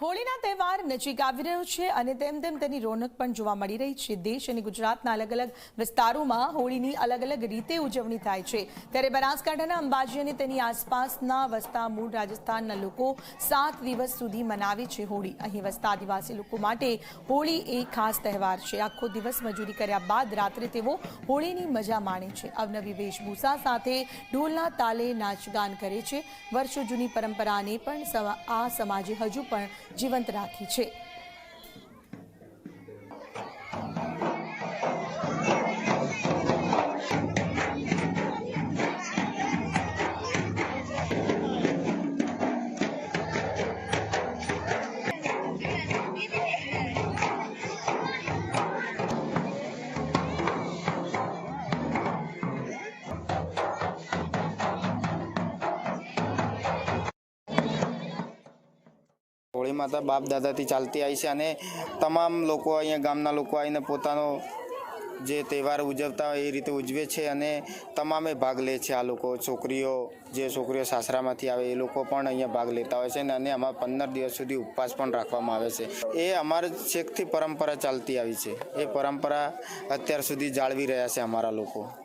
હોળીના તહેવાર નજીક આવી રહ્યો છે અને તેમ તેમ તેની રોનક પણ જોવા મળી રહી છે. દેશ અને ગુજરાતના અલગ અલગ વિસ્તારોમાં હોળીની અલગ અલગ રીતે ઉજવણી થાય છે. ત્યારે બનાસકાંઠાના અંબાજી અને તેની આસપાસના વસતા મૂળ રાજસ્થાનના લોકો સાત દિવસ સુધી મનાવે છે હોળી. અહીં વસતા આદિવાસી લોકો માટે હોળી એક ખાસ તહેવાર છે. આખો દિવસ મજૂરી કર્યા બાદ રાત્રે તેઓ હોળીની મજા માણે છે. અવનવી વેશભૂષા સાથે ઢોલના તાલે નાચગાન કરે છે. વર્ષો જૂની પરંપરાને પણ આ સમાજે હજુ પણ જીવંત રાખી છે. હોળી માતા બાપ દાદાથી ચાલતી આવી છે અને તમામ લોકો અહીંયા ગામના લોકો આવીને પોતાનો જે તહેવાર ઉજવતા હોય એ રીતે ઉજવે છે અને તમામે ભાગ લે છે આ લોકો. છોકરીઓ, જે છોકરીઓ સાસરામાંથી આવે એ લોકો પણ અહીંયા ભાગ લેતા હોય છે અને આમાં પંદર દિવસ સુધી ઉપવાસ પણ રાખવામાં આવે છે. એ અમારે છેકથી પરંપરા ચાલતી આવી છે. એ પરંપરા અત્યાર સુધી જાળવી રહ્યા છે અમારા લોકો.